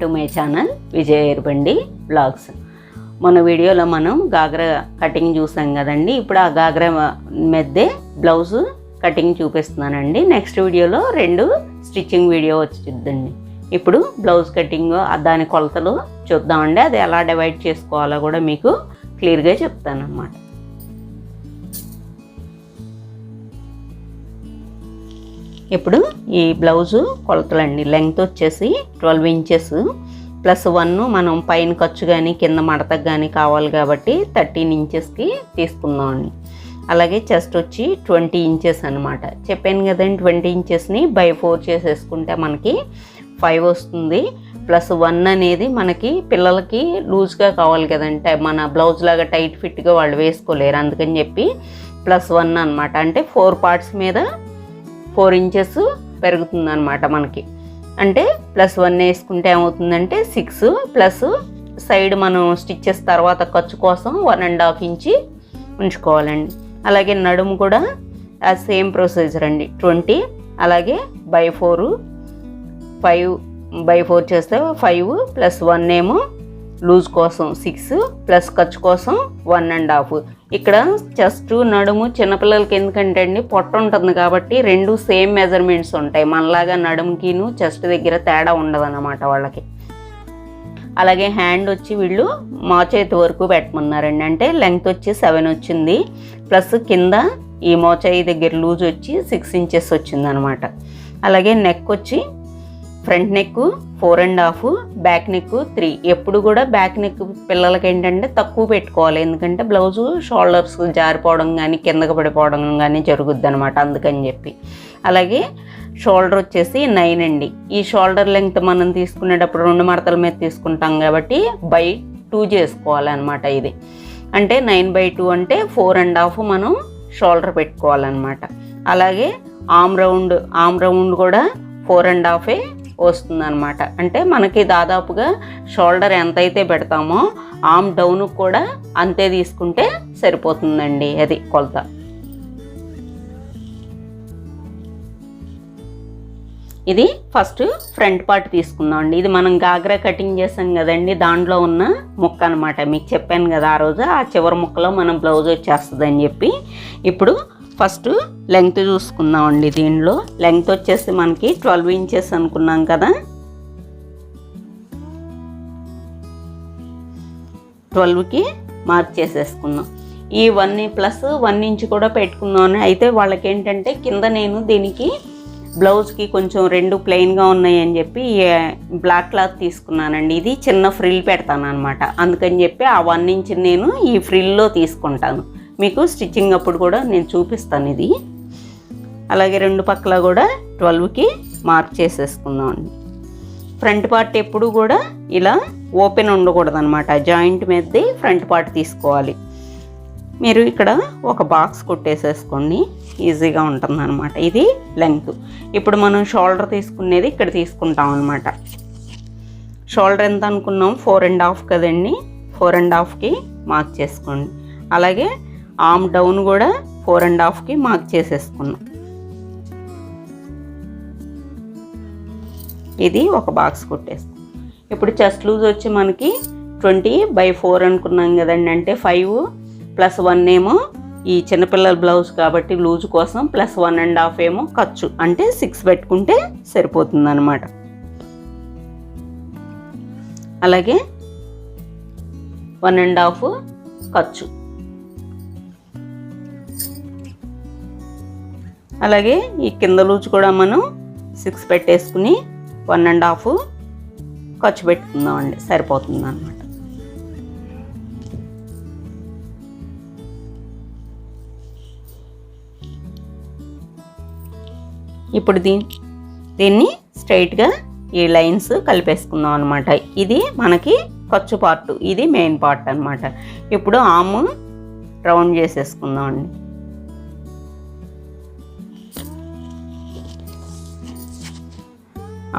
To my channel Vijay Erubandi blogs. మన వీడియోలో మనం గాగ్రా కటింగ్ చూసాం కదండి. ఇప్పుడు ఆ గాగ్రా మెద్దే బ్లౌజ్ కటింగ్ చూపిస్తున్నానండి. నెక్స్ట్ వీడియోలో రెండు స్టిచ్చింగ్ వీడియో వచ్చిందండి ఇప్పుడు బ్లౌజ్ కటింగ్ దాని కొలతలు చూద్దామండి. అది ఎలా డివైడ్ చేసుకోవాలో కూడా మీకు క్లియర్గా చెప్తాను అన్నమాట ఇప్పుడు ఈ బ్లౌజు కొలతలండి. లెంగ్త్ వచ్చేసి ట్వెల్వ్ ఇంచెస్ ప్లస్ వన్ మనం పైన ఖర్చు కానీ కింద మడతకు కానీ కావాలి కాబట్టి థర్టీన్ ఇంచెస్కి తీసుకుందామండి. అలాగే చెస్ట్ వచ్చి ట్వంటీ ఇంచెస్ అనమాట చెప్పాను కదండి ట్వంటీ ఇంచెస్ని బై ఫోర్ చేసేసుకుంటే మనకి ఫైవ్ వస్తుంది. ప్లస్ వన్ అనేది మనకి పిల్లలకి లూజ్గా కావాలి కదంటే మన బ్లౌజ్ లాగా టైట్ ఫిట్గా వాళ్ళు వేసుకోలేరు. అందుకని చెప్పి ప్లస్ వన్ అనమాట అంటే ఫోర్ పార్ట్స్ మీద ఫోర్ ఇంచెస్ పెరుగుతుంది అనమాట మనకి. అంటే ప్లస్ వన్ వేసుకుంటే ఏమవుతుందంటే సిక్స్ ప్లస్ సైడ్ మనం స్టిచ్చెస్ తర్వాత ఖర్చు కోసం వన్ అండ్ హాఫ్ ఇంచి ఉంచుకోవాలండి. అలాగే నడుము కూడా ఆ సేమ్ ప్రొసీజర్ అండి. ట్వంటీ అలాగే by four five by four చేస్తే ఫైవ్ ప్లస్ వన్ ఏమో లూజ్ కోసం సిక్స్ ప్లస్ ఖర్చు కోసం వన్ అండ్ హాఫ్. ఇక్కడ చెస్ట్ నడుము చిన్నపిల్లలకి ఎందుకంటే అండి పొట్ట ఉంటుంది కాబట్టి రెండు సేమ్ మెజర్మెంట్స్ ఉంటాయి. మనలాగా నడుముకిను చెస్ట్ దగ్గర తేడా ఉండదన్నమాట వాళ్ళకి. అలాగే హ్యాండ్ వచ్చి వీళ్ళు మా చేతి వరకు పెట్టమన్నారండి. అంటే లెంగ్త్ వచ్చి సెవెన్ వచ్చింది. ప్లస్ కింద ఈ మోచాయి దగ్గర లూజ్ వచ్చి సిక్స్ ఇంచెస్ వచ్చింది అనమాట అలాగే నెక్ వచ్చి front neck four and half back neck three. ఎప్పుడు కూడా బ్యాక్ నెక్ పిల్లలకి ఏంటంటే తక్కువ పెట్టుకోవాలి. ఎందుకంటే బ్లౌజు షోల్డర్స్ జారిపోవడం కానీ కిందకి పడిపోవడం కానీ జరుగుద్ది అనమాట అందుకని చెప్పి. అలాగే షోల్డర్ వచ్చేసి నైన్ అండి. ఈ షోల్డర్ లెంగ్త్ మనం తీసుకునేటప్పుడు రెండు మడతల మీద తీసుకుంటాం కాబట్టి బై టూ చేసుకోవాలన్నమాట ఇది. అంటే నైన్ బై టూ అంటే ఫోర్ అండ్ హాఫ్ మనం షోల్డర్ పెట్టుకోవాలన్నమాట. అలాగే ఆమ్ రౌండ్ ఆమ్ రౌండ్ కూడా ఫోర్ అండ్ హాఫే వస్తుందన్నమాట. అంటే మనకి దాదాపుగా షోల్డర్ ఎంతైతే పెడతామో ఆమ్ డౌన్ కూడా అంతే తీసుకుంటే సరిపోతుందండి అది కొలత. ఇది ఫస్ట్ ఫ్రంట్ పార్ట్ తీసుకుందాం అండి ఇది మనం గాగ్రా కటింగ్ చేసాం కదండి దాంట్లో ఉన్న ముక్క అనమాట మీకు చెప్పాను కదా ఆ రోజు ఆ చివరి ముక్కలో మనం బ్లౌజ్ వచ్చేస్తుంది అని చెప్పి. ఇప్పుడు ఫస్ట్ లెంగ్త్ చూసుకుందామండి దీనిలో. లెంగ్త్ వచ్చేసి మనకి ట్వెల్వ్ ఇంచెస్ అనుకున్నాం కదా. ట్వెల్వ్కి మార్క్ చేసేసుకుందాం ఈ వన్ ప్లస్ వన్ ఇంచ్ కూడా పెట్టుకుందాం అయితే వాళ్ళకి ఏంటంటే కింద నేను దీనికి బ్లౌజ్కి కొంచెం రెండు ప్లెయిన్గా ఉన్నాయని చెప్పి బ్లాక్ క్లాత్ తీసుకున్నానండి. ఇది చిన్న ఫ్రిల్ పెడతాను అనమాట అందుకని చెప్పి ఆ వన్ ఇంచ్ నేను ఈ ఫ్రిల్లో తీసుకుంటాను. మీకు స్టిచ్చింగ్ అప్పుడు కూడా నేను చూపిస్తాను ఇది. అలాగే రెండు పక్కల కూడా ట్వెల్వ్కి మార్క్ చేసేసుకుందాం అండి. ఫ్రంట్ పార్ట్ ఎప్పుడు కూడా ఇలా ఓపెన్ ఉండకూడదు అనమాట జాయింట్ మీదది ఫ్రంట్ పార్ట్ తీసుకోవాలి. మీరు ఇక్కడ ఒక బాక్స్ కొట్టేసేసుకోండి. ఈజీగా ఉంటుంది అనమాట ఇది లెంగ్త్ ఇప్పుడు మనం షోల్డర్ తీసుకునేది ఇక్కడ తీసుకుంటాం అనమాట షోల్డర్ ఎంత అనుకున్నాం? ఫోర్ అండ్ హాఫ్ కదండి. ఫోర్ అండ్ హాఫ్కి మార్క్ చేసుకోండి. అలాగే ఆమ్ డౌన్ కూడా ఫోర్ అండ్ హాఫ్కి మార్క్ చేసేసుకున్నాం. ఇది ఒక బాక్స్ కొట్టేస్తాం. ఇప్పుడు చెస్ట్ లూజ్ వచ్చి మనకి ట్వంటీ బై ఫోర్ అనుకున్నాం కదండి. అంటే ఫైవ్ ప్లస్ వన్ ఏమో ఈ చిన్నపిల్లల బ్లౌజ్ కాబట్టి లూజ్ కోసం ప్లస్ వన్ అండ్ హాఫ్ ఏమో ఖర్చు. అంటే సిక్స్ పెట్టుకుంటే సరిపోతుంది అనమాట అలాగే వన్ అండ్ హాఫ్ ఖర్చు. అలాగే ఈ కింద లూజ్ కూడా మనం సిక్స్ పెట్టేసుకుని వన్ అండ్ హాఫ్ ఖర్చు పెట్టుకుందామండి సరిపోతుంది అనమాట ఇప్పుడు దీ దీన్ని స్ట్రైట్గా ఈ లైన్స్ కలిపేసుకుందాం అనమాట ఇది మనకి ఖర్చు పార్ట్ ఇది మెయిన్ పార్ట్ అనమాట ఇప్పుడు ఆమ్ రౌండ్ చేసేసుకుందాం అండి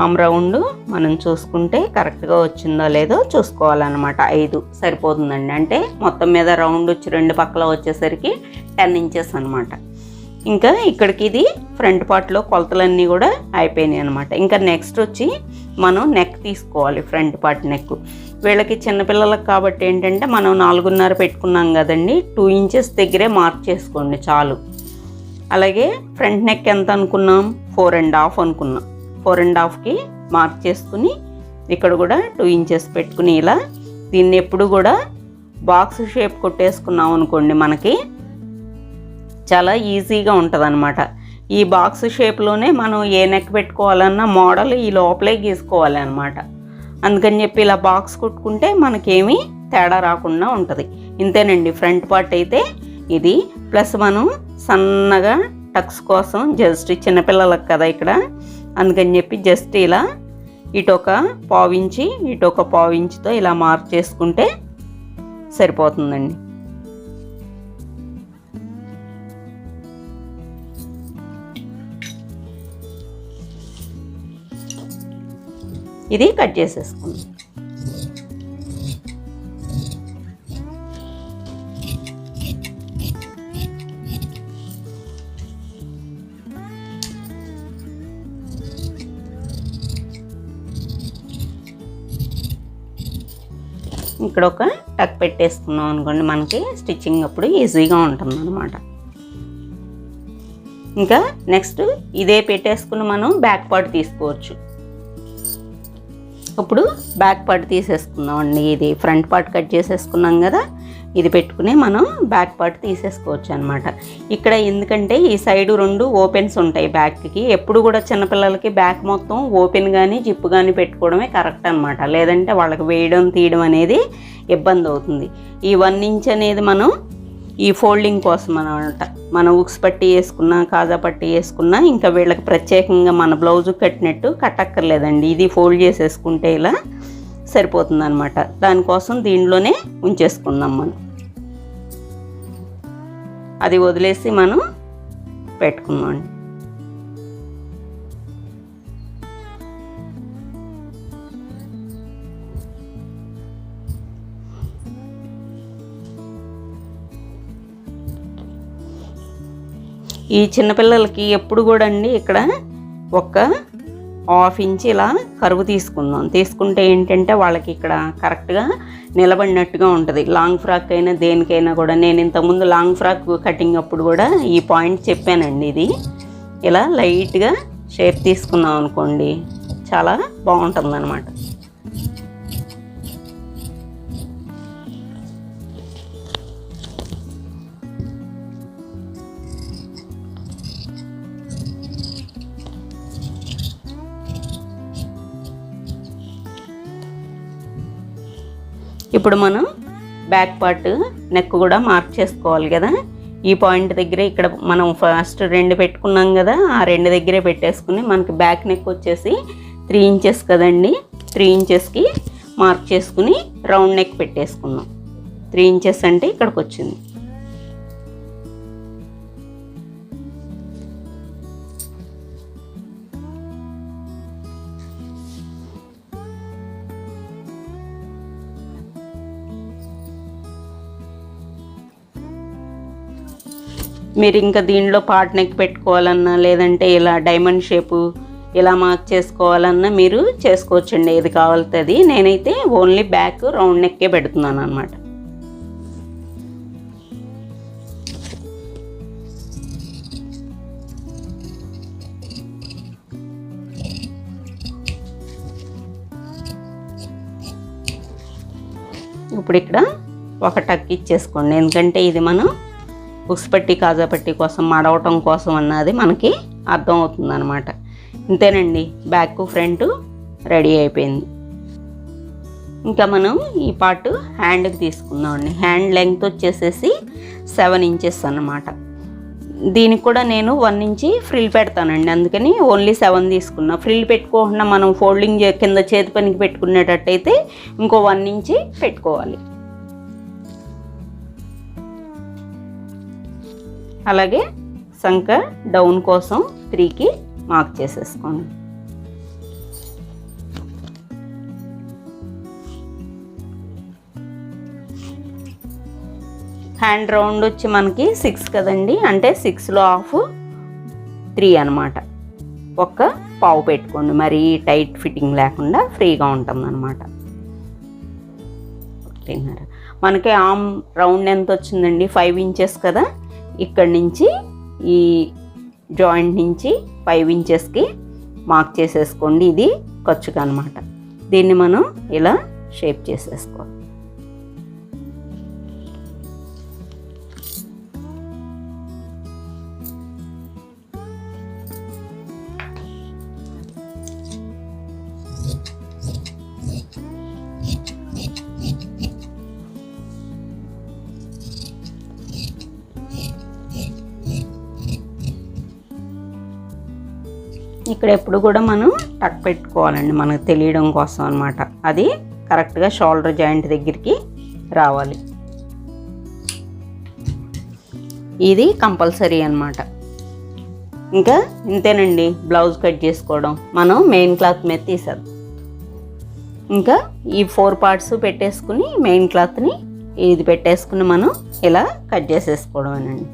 ఆమ్ రౌండ్ మనం చూసుకుంటే కరెక్ట్గా వచ్చిందో లేదో చూసుకోవాలన్నమాట. ఐదు సరిపోతుందండి. అంటే మొత్తం మీద రౌండ్ వచ్చి రెండు పక్కల వచ్చేసరికి టెన్ ఇంచెస్ అనమాట ఇంకా ఇక్కడికి ఇది ఫ్రంట్ పార్ట్లో కొలతలన్నీ కూడా అయిపోయినాయి అనమాట ఇంకా నెక్స్ట్ వచ్చి మనం నెక్ తీసుకోవాలి ఫ్రంట్ పార్ట్ నెక్. వీళ్ళకి చిన్నపిల్లలకు కాబట్టి ఏంటంటే మనం నాలుగున్నర పెట్టుకున్నాం కదండి టూ ఇంచెస్ దగ్గరే మార్క్ చేసుకోండి చాలు. అలాగే ఫ్రంట్ నెక్ ఎంత అనుకున్నాం? ఫోర్ అండ్ హాఫ్ అనుకున్నాం. ఫోర్ అండ్ హాఫ్కి మార్క్ చేసుకుని ఇక్కడ కూడా టూ ఇంచెస్ పెట్టుకుని ఇలా దీన్ని ఎప్పుడు కూడా బాక్స్ షేప్ కొట్టేసుకున్నాం అనుకోండి మనకి చాలా ఈజీగా ఉంటుందన్నమాట. ఈ బాక్స్ షేప్లోనే మనం ఏ నెక్ పెట్టుకోవాలన్నా మోడల్ ఈ లోపలే గీసుకోవాలి అనమాట అందుకని చెప్పి ఇలా బాక్స్ కుట్టుకుంటే మనకేమీ తేడా రాకుండా ఉంటుంది. ఇంతేనండి ఫ్రంట్ పార్ట్ అయితే ఇది ప్లస్ మనం సన్నగా టక్స్ కోసం జస్ట్ చిన్నపిల్లలకు కదా ఇక్కడ అందుకని చెప్పి జస్ట్ ఇలా ఇటు ఒక పావించి ఇటు ఒక పావించితో ఇలా మార్క్ చేసుకుంటే సరిపోతుందండి. ఇది కట్ చేసేసుకుందాం. ఇక్కడ ఒక టక్ పెట్టేసుకున్నాం అనుకోండి మనకి స్టిచ్చింగ్ అప్పుడు ఈజీగా ఉంటుంది అనమాట ఇంకా నెక్స్ట్ ఇదే పెట్టేసుకుని మనం బ్యాక్ పార్ట్ తీసుకోవచ్చు. ఇప్పుడు బ్యాక్ పార్ట్ తీసేసుకుందాం అండి. ఇది ఫ్రంట్ పార్ట్ కట్ చేసేసుకున్నాం కదా ఇది పెట్టుకుని మనం బ్యాక్ పార్ట్ తీసేసుకోవచ్చు అనమాట ఇక్కడ ఎందుకంటే ఈ సైడు రెండు ఓపెన్స్ ఉంటాయి బ్యాక్కి. ఎప్పుడు కూడా చిన్నపిల్లలకి బ్యాక్ మొత్తం ఓపెన్ కానీ జిప్ కానీ పెట్టుకోవడమే కరెక్ట్ అనమాట లేదంటే వాళ్ళకి వేయడం తీయడం అనేది ఇబ్బంది అవుతుంది. ఈ వన్ ఇంచ్ అనేది మనం ఈ ఫోల్డింగ్ కోసం అనమాట మనం ఉక్స్ పట్టి వేసుకున్నా కాజా పట్టి వేసుకున్నా ఇంకా వీళ్ళకి ప్రత్యేకంగా మన బ్లౌజ్ కట్టినట్టు కట్టక్కర్లేదండి. ఇది ఫోల్డ్ చేసేసుకుంటే ఇలా సరిపోతుంది అనమాట దానికోసం దీనిలోనే ఉంచేసుకుందాం మనం. అది వదిలేసి మనం పెట్టుకుందాం ఈ చిన్నపిల్లలకి ఎప్పుడు కూడా అండి ఇక్కడ ఒక హాఫ్ ఇంచ్ ఇలా కరువు తీసుకుందాం. తీసుకుంటే ఏంటంటే వాళ్ళకి ఇక్కడ కరెక్ట్గా నిలబడినట్టుగా ఉంటుంది. లాంగ్ ఫ్రాక్ అయినా దేనికైనా కూడా. నేను ఇంతకుముందు లాంగ్ ఫ్రాక్ కటింగ్ అప్పుడు కూడా ఈ పాయింట్ చెప్పానండి ఇది. ఇలా లైట్గా షేప్ తీసుకున్నాం అనుకోండి చాలా బాగుంటుంది అనమాట ఇప్పుడు మనం బ్యాక్ పార్ట్ నెక్ కూడా మార్క్ చేసుకోవాలి కదా. ఈ పాయింట్ దగ్గరే ఇక్కడ మనం ఫస్ట్ రెండు పెట్టుకున్నాం కదా ఆ రెండు దగ్గరే పెట్టేసుకుని మనకి బ్యాక్ నెక్ వచ్చేసి త్రీ ఇంచెస్ కదండి. త్రీ ఇంచెస్కి మార్క్ చేసుకుని రౌండ్ నెక్ పెట్టేసుకున్నాం. త్రీ ఇంచెస్ అంటే ఇక్కడికి వచ్చింది. మీరు ఇంకా దీనిలో పార్ట్ నెక్ పెట్టుకోవాలన్నా లేదంటే ఇలా డైమండ్ షేపు ఇలా మార్క్ చేసుకోవాలన్నా మీరు చేసుకోవచ్చండి. ఏది కావాల్తుంది. నేనైతే ఓన్లీ బ్యాక్ రౌండ్ నెక్కే పెడుతున్నాను అనమాట ఇప్పుడు ఇక్కడ ఒక టక్ ఇచ్చేసుకోండి. ఎందుకంటే ఇది మనం ఉక్స్పట్టి కాజాపట్టి కోసం మడవటం కోసం అన్నది మనకి అర్థం అవుతుంది అనమాట ఇంతేనండి బ్యాక్ ఫ్రంట్ రెడీ అయిపోయింది. ఇంకా మనం ఈ పార్ట్ హ్యాండ్కి తీసుకుందామండి హ్యాండ్ లెంగ్త్ వచ్చేసేసి సెవెన్ ఇంచెస్ అన్నమాట. దీనికి కూడా నేను వన్ ఇంచి ఫ్రిల్ పెడతానండి. అందుకని ఓన్లీ సెవెన్ తీసుకున్నా. ఫ్రిల్ పెట్టుకోకుండా మనం ఫోల్డింగ్ కింద చేతి పనికి పెట్టుకునేటట్టయితే ఇంకో వన్ ఇంచి పెట్టుకోవాలి. అలాగే సంఖ డౌన్ కోసం త్రీకి మార్క్ చేసేసుకోండి. హ్యాండ్ రౌండ్ వచ్చి మనకి సిక్స్ కదండి అంటే సిక్స్లో ఆఫ్ త్రీ అనమాట ఒక్క పావు పెట్టుకోండి మరి టైట్ ఫిట్టింగ్ లేకుండా ఫ్రీగా ఉంటుందన్నమాట. ఒకటిన్నర మనకి ఆమ్ రౌండ్ ఎంత వచ్చిందండి? ఫైవ్ ఇంచెస్ కదా? ఇక్కడి నుంచి ఈ జాయింట్ నుంచి ఫైవ్ ఇంచెస్కి మార్క్ చేసేసుకోండి. ఇది ఖర్చుగా అనమాట దీన్ని మనం ఇలా షేప్ చేసేసుకోవాలి. ఇక్కడ ఎప్పుడు కూడా మనం టక్ పెట్టుకోవాలండి మనకు తెలియడం కోసం అనమాట అది కరెక్ట్గా షోల్డర్ జాయింట్ దగ్గరికి రావాలి. ఇది కంపల్సరీ అనమాట ఇంకా ఇంతేనండి బ్లౌజ్ కట్ చేసుకోవడం. మనం మెయిన్ క్లాత్ మీద తీసేద్దాం. ఇంకా ఈ ఫోర్ పార్ట్స్ పెట్టేసుకుని మెయిన్ క్లాత్ని ఇది పెట్టేసుకుని మనం ఇలా కట్ చేసేసుకోవడం అనండి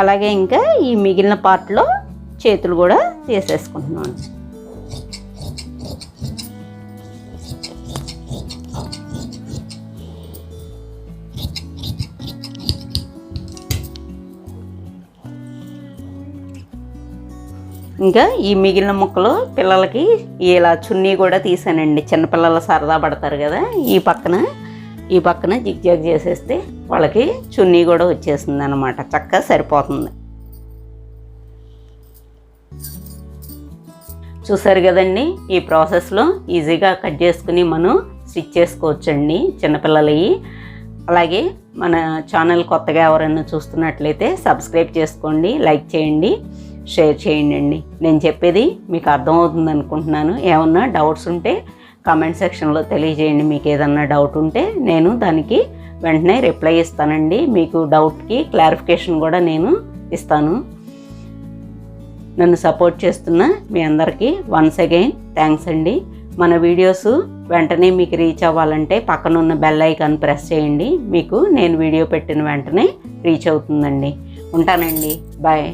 అలాగే ఇంకా ఈ మిగిలిన పార్ట్లో చేతులు కూడా చేసేసుకుంటున్నాను ఇంకా ఈ మిగిలిన ముక్కలు పిల్లలకి ఇలా చున్నీ కూడా తీసానండి. చిన్నపిల్లలు సరదా పడతారు కదా ఈ పక్కన. ఈ పక్కన జిగ్జాగ్ చేసేస్తే వాళ్ళకి చున్నీ కూడా వచ్చేసింది అనమాట చక్కగా సరిపోతుంది. చూసారు కదండి? ఈ ప్రాసెస్లో ఈజీగా కట్ చేసుకుని మనం స్టిచ్ చేసుకోవచ్చండి చిన్నపిల్లలవి అలాగే మన ఛానల్ కొత్తగా ఎవరైనా చూస్తున్నట్లయితే సబ్స్క్రైబ్ చేసుకోండి లైక్ చేయండి షేర్ చేయండి అండి. నేను చెప్పేది మీకు అర్థమవుతుంది అనుకుంటున్నాను ఏమన్నా డౌట్స్ ఉంటే కామెంట్ సెక్షన్లో తెలియజేయండి. మీకు ఏదన్నా డౌట్ ఉంటే నేను దానికి వెంటనే రిప్లై ఇస్తానండి. మీకు డౌట్కి క్లారిఫికేషన్ కూడా నేను ఇస్తాను. నన్ను సపోర్ట్ చేస్తున్న మీ అందరికీ వన్స్ అగైన్ థ్యాంక్స్ అండి. మన వీడియోస్ వెంటనే మీకు రీచ్ అవ్వాలంటే పక్కనున్న బెల్ ఐకాన్ ప్రెస్ చేయండి. మీకు నేను వీడియో పెట్టిన వెంటనే రీచ్ అవుతుందండి. ఉంటానండి. బాయ్